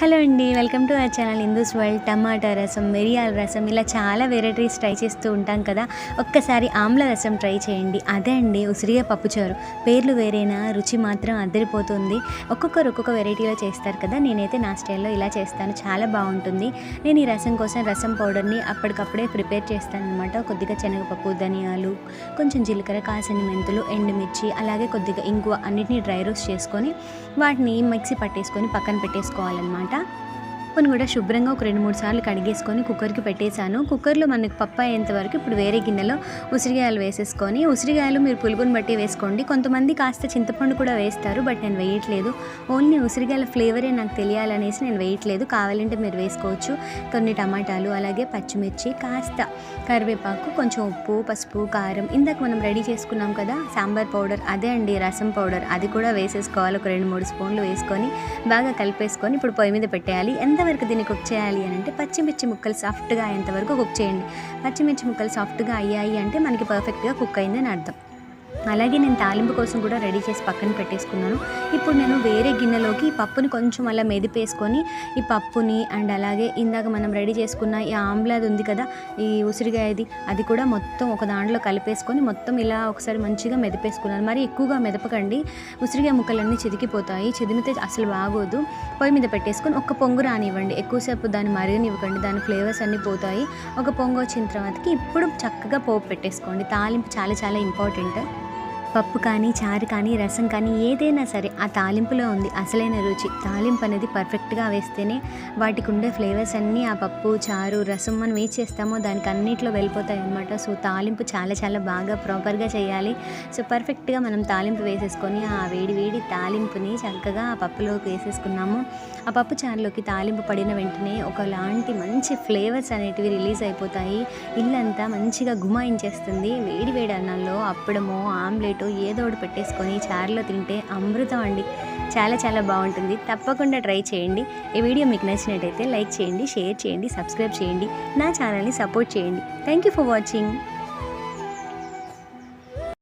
Hello అండి welcome to our channel Hindus world. Tomato rasam మిరియాల రసం ఇలా చాలా వెరైటీస్ ట్రై చేస్తూ ఉంటాం కదా. ఒక్కసారి ఆమ్ల రసం ట్రై చేయండి. అదే అండి ఉసిరిగా పప్పుచారు. పేర్లు వేరేనా రుచి మాత్రం అద్దరిపోతుంది ఒక్కొక్కరు ఒక్కొక్క వెరైటీలో చేస్తారు కదా. నేనైతే నా స్టైల్లో ఇలా చేస్తాను. చాలా బాగుంటుంది. నేను ఈ రసం కోసం రసం పౌడర్ని అప్పటికప్పుడే ప్రిపేర్ చేస్తాను అనమాట కొద్దిగా శనగపప్పు ధనియాలు కొంచెం జీలకర్ర కాసిన మెంతులు ఎండుమిర్చి అలాగే కొద్దిగా ఇంగువ అన్నిటిని డ్రై రోస్ట్ చేసుకొని వాటిని మిక్సీ పట్టేసుకొని పక్కన పెట్టేసుకోవాలన్నమాట. cuenta పప్పును కూడా శుభ్రంగా ఒక రెండు మూడు సార్లు కడిగేసుకొని కుక్కర్కి పెట్టేశాను. కుక్కర్లో మనకు పప్పు అయ్యేంత వరకు ఇప్పుడు వేరే గిన్నెలో ఉసిరికాయలు వేసేసుకొని ఉసిరికాయలు మీరు పులుగుని బట్టి వేసుకోండి. కొంతమంది కాస్త చింతపండు కూడా వేస్తారు బట్ నేను వేయట్లేదు. ఓన్లీ ఉసిరికాయల ఫ్లేవరే నాకు తెలియాలనేసి నేను వేయట్లేదు. కావాలంటే మీరు వేసుకోవచ్చు. కొన్ని టమాటాలు అలాగే పచ్చిమిర్చి కాస్త కరివేపాకు కొంచెం ఉప్పు పసుపు కారం. ఇందాక మనం రెడీ చేసుకున్నాం కదా సాంబార్ పౌడర్ అదే అండి రసం పౌడర్. అది కూడా వేసేసుకోవాలి. ఒక రెండు మూడు స్పూన్లు వేసుకొని బాగా కలిపేసుకొని ఇప్పుడు పొయ్యి మీద పెట్టేయాలి. ఎంత ఎంతవరకు దీన్ని కుక్ చేయాలి అని అంటే పచ్చిమిర్చి ముక్కలు సాఫ్ట్గా అయ్యేంతవరకు కుక్ చేయండి. పచ్చిమిర్చి ముక్కలు సాఫ్ట్గా అయ్యాయి అంటే మనకి పర్ఫెక్ట్గా కుక్ అయిందని అర్థం. అలాగే నేను తాలింపు కోసం కూడా రెడీ చేసి పక్కన పెట్టేసుకున్నాను. ఇప్పుడు నేను వేరే గిన్నెలోకి ఈ పప్పుని కొంచెం అలా మెదిపేసుకొని ఈ పప్పుని అండ్ అలాగే ఇందాక మనం రెడీ చేసుకున్న ఈ ఆమ్లాది ఉంది కదా ఈ ఉసిరిగాయది అది కూడా మొత్తం ఒక దాంట్లో కలిపేసుకొని మొత్తం ఇలా ఒకసారి మంచిగా మెదిపేసుకున్నాను. మరి ఎక్కువగా మెదపకండి. ఉసిరికాయ ముక్కలన్నీ చితికిపోతాయి. చిదిమితే అసలు బాగోదు. పొయ్యి మీద పెట్టేసుకొని ఒక పొంగు రానివ్వండి. ఎక్కువసేపు దాన్ని మరగనివ్వకండి. దాని ఫ్లేవర్స్ అన్నీ పోతాయి. ఒక పొంగు వచ్చిన తర్వాతకి ఇప్పుడు చక్కగా పోపు పెట్టేసుకోండి. తాలింపు చాలా చాలా ఇంపార్టెంట్. పప్పు కానీ చారు కానీ రసం కానీ ఏదైనా సరే ఆ తాలింపులో ఉంది. అసలైన రుచి. తాలింపు అనేది పర్ఫెక్ట్గా వేస్తేనే వాటికి ఉండే ఫ్లేవర్స్ అన్నీ ఆ పప్పు చారు రసం మనం ఏం చేస్తామో దానికి అన్నిట్లో వెళ్ళిపోతాయి అనమాట సో తాలింపు చాలా చాలా బాగా ప్రాపర్గా చేయాలి. సో పర్ఫెక్ట్గా మనం తాలింపు వేసేసుకొని ఆ వేడి వేడి తాలింపుని చక్కగా ఆ పప్పులోకి వేసేసుకున్నాము. ఆ పప్పు చారులోకి తాలింపు పడిన వెంటనే ఒకలాంటి మంచి ఫ్లేవర్స్ అనేటివి రిలీజ్ అయిపోతాయి. ఇల్లంతా మంచిగా గుమాయించేస్తుంది. వేడి వేడి అన్నంలో అప్పడమో ఆమ్లెట్ ఏదో ఒకటి పెట్టేసుకొని చారులో తింటే అమృతం అండి. చాలా చాలా బాగుంటుంది. తప్పకుండా ట్రై చేయండి. ఈ వీడియో మీకు నచ్చినట్టయితే లైక్ చేయండి షేర్ చేయండి సబ్స్క్రైబ్ చేయండి. నా ఛానల్ని సపోర్ట్ చేయండి. Thank you for watching.